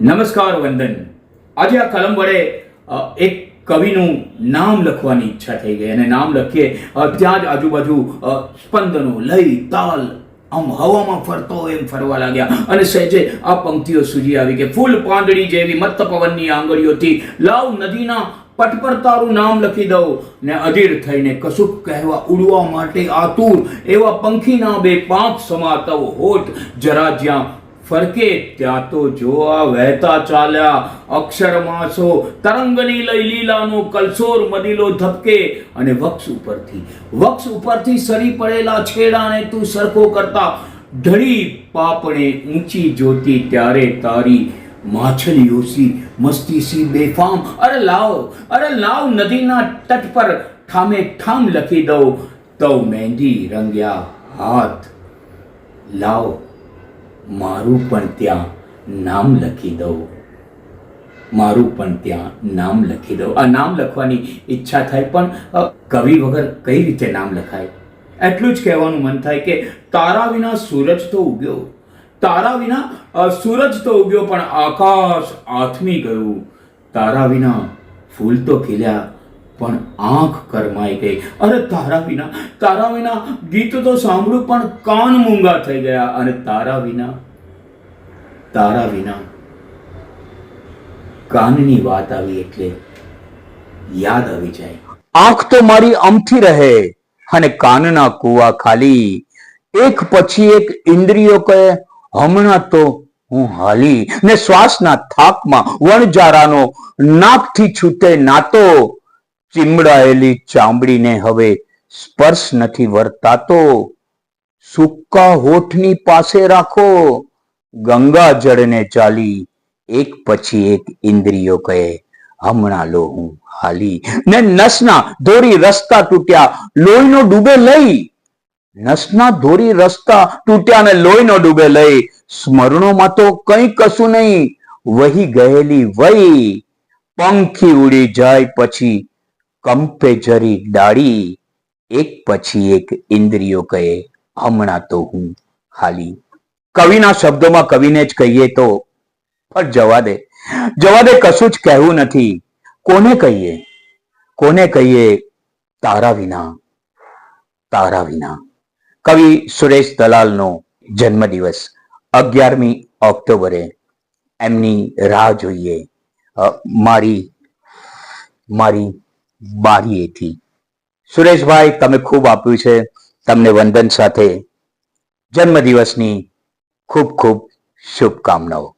નમસ્કાર, વંદન. આજે આ કલમ વડે એક કવિનું નામ લખવાની ઈચ્છા થઈ ગઈ. અને નામ લખીએ ત્યાં જ આજુબાજુ સ્પંદનો, લય, તાલ, આમ હવામાં ફરતો એમ ફરવા લાગ્યા. અને સહેજે આ પંક્તિઓ સૂજી આવી કે, ફૂલ પાંદડી જેવી મત્ત પવનની આંગળીઓથી લાવ નદીના પટ પર તારું નામ લખી દઉં. ને અધીર થઈને કશુંક કહેવા ઉડવા માટે આતુર એવા પંખીના બે પાંખ સમાતવ હોઠ જરા જ્યાં ફરકે ત્યાં તો જોવા વહેતા ચાલ્યા. અક્ષર માસો, તરંગની લઈ લીલાનો કલસોર મદીલો ધબકે અને વક્ષ ઉપરથી વક્ષ ઉપરથી સરી પડેલા છેડાને તું સરખો કરતા. ઢળી પાપણે ઊંચી જોતી ત્યારે તારી માછલી સી મસ્તી સી બેફામ. અરે લાવ અરે લાવ નદીના તટ પર ઠામે ઠામ લખી દઉં. તવ મહેંદી રંગ્યા હાથ. લાવ. મારું પણ ત્યાં નામ લખી દઉં. મારું પણ ત્યાં નામ લખી દઉં. આ નામ લખવાની ઈચ્છા થાય, પણ કવિ વગર કઈ રીતે નામ લખાય? એટલું જ કહેવાનું મન થાય કે તારા વિના સૂરજ તો ઉગ્યો. તારા વિના સૂરજ તો ઉગ્યો, પણ આકાશ આથમી ગયું. તારા વિના ફૂલ તો ખીલ્યા. પણ આંખ કરમાઈ ગઈ. અરે તારા વિના તારા વિના ગીત તો સાંભળ્યું પણ કાન મૂંગા થઈ ગયા. અને તારા વિના તારા વિના કાનની વાત આવી એટલે યાદ આવી જાય. આંખ તો મારી અમથી રહે અને કાનના કુવા ખાલી. એક પછી એક ઇન્દ્રિયો કહે, હમણાં તો હું હાલી. ને શ્વાસના થાકમાં વણજારાનો નાકથી છૂટે નાતો ચીમડાયેલી ચામડીને હવે સ્પર્શ નથી વર્તાતો. સૂકા હોઠની પાસે રાખો. ગંગા જળને ચાલી એક પછી એક ઇન્દ્રિયો કહે, હમણાં લો હું હાલી. ને નસના ધોરી રસ્તા તૂટ્યા, લોહીનો ડૂબે લઈ. નસના ધોરી રસ્તા તૂટ્યા ને લોહીનો ડૂબે લઈ. સ્મરણોમાં તો કઈ કશું નહીં. વહી ગયેલી વહી. પંખી ઉડી જાય પછી કંપે જરી ડાળી. એક પછી એક ઇન્દ્રિયો કહે, હમણાં તો હું હાલી. કવિના શબ્દોમાં કવિને જ કહીએ તો, પણ જવા દે જવા દે કશું જ કહેવું નથી. કોને કહીએ? કોને કહીએ? તારા વિના તારા વિના. કવિ સુરેશ દલાલનો જન્મદિવસ, અગિયારમી ઓક્ટોબરે. એમની રાહ જોઈએ. મારી મારી બારીએથી. સુરેશભાઈ તમે ખૂબ આપ્યું છે. તમને વંદન સાથે જન્મદિવસની ખૂબ ખૂબ શુભકામનાઓ.